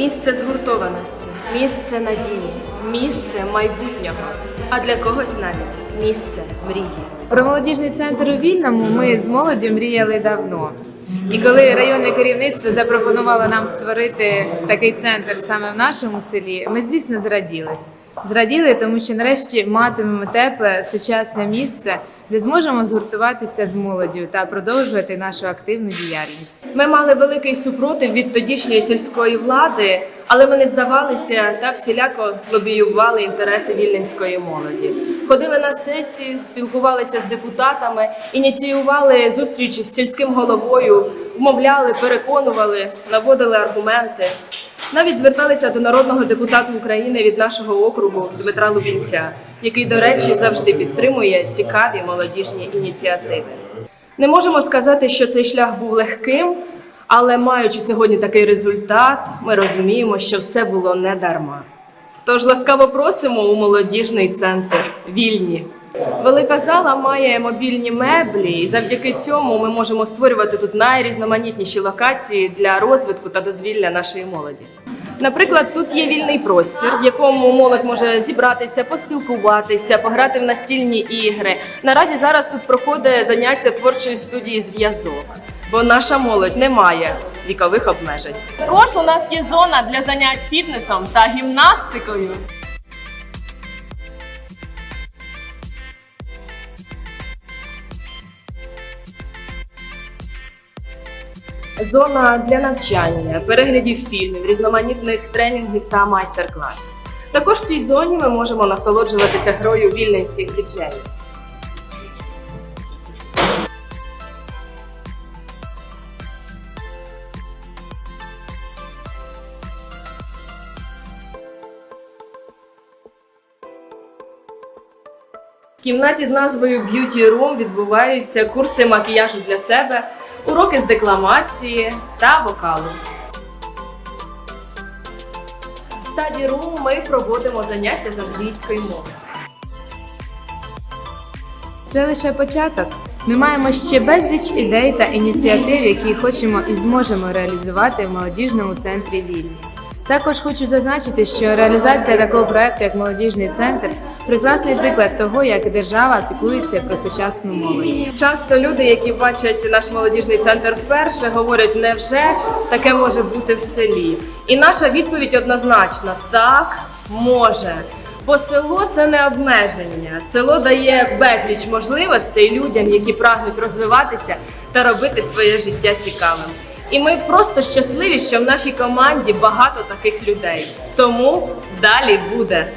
Місце згуртованості, місце надії, місце майбутнього, а для когось навіть місце мрії. Про молодіжний центр у Вільному ми з молоддю мріяли давно. І коли районне керівництво запропонувало нам створити такий центр саме в нашому селі, ми, звісно, зраділи. Зраділи, тому що нарешті матимемо тепле сучасне місце, де зможемо згуртуватися з молоддю та продовжувати нашу активну діяльність. Ми мали великий супротив від тодішньої сільської влади, але ми не здавалися та всіляко лобіювали інтереси вільненської молоді. Ходили на сесії, спілкувалися з депутатами, ініціювали зустрічі з сільським головою, вмовляли, переконували, наводили аргументи. Навіть зверталися до народного депутата України від нашого округу Дмитра Лубінця, який, до речі, завжди підтримує цікаві молодіжні ініціативи. Не можемо сказати, що цей шлях був легким, але маючи сьогодні такий результат, ми розуміємо, що все було не дарма. Тож ласкаво просимо у молодіжний центр вільні. Велика зала має мобільні меблі, і завдяки цьому ми можемо створювати тут найрізноманітніші локації для розвитку та дозвілля нашої молоді. Наприклад, тут є вільний простір, в якому молодь може зібратися, поспілкуватися, пограти в настільні ігри. Наразі зараз тут проходить заняття творчої студії зв'язок, бо наша молодь не має вікових обмежень. Також у нас є зона для занять фітнесом та гімнастикою. Зона для навчання, переглядів фільмів, різноманітних тренінгів та майстер-класів. Також в цій зоні ми можемо насолоджуватися грою вільненських діджеїв. В кімнаті з назвою Beauty Room відбуваються курси макіяжу для себе, уроки з декламації та вокалу. В стаді ру ми проводимо заняття з англійської мови. Це лише початок. Ми маємо ще безліч ідей та ініціатив, які хочемо і зможемо реалізувати в молодіжному центрі Вільні. Також хочу зазначити, що реалізація такого проекту, як молодіжний центр, прекрасний приклад того, як держава піклується про сучасну молодь. Часто люди, які бачать наш молодіжний центр вперше, говорять, невже таке може бути в селі? І наша відповідь однозначна: так може. Бо село це не обмеження. Село дає безліч можливостей людям, які прагнуть розвиватися та робити своє життя цікавим. І ми просто щасливі, що в нашій команді багато таких людей. Тому далі буде.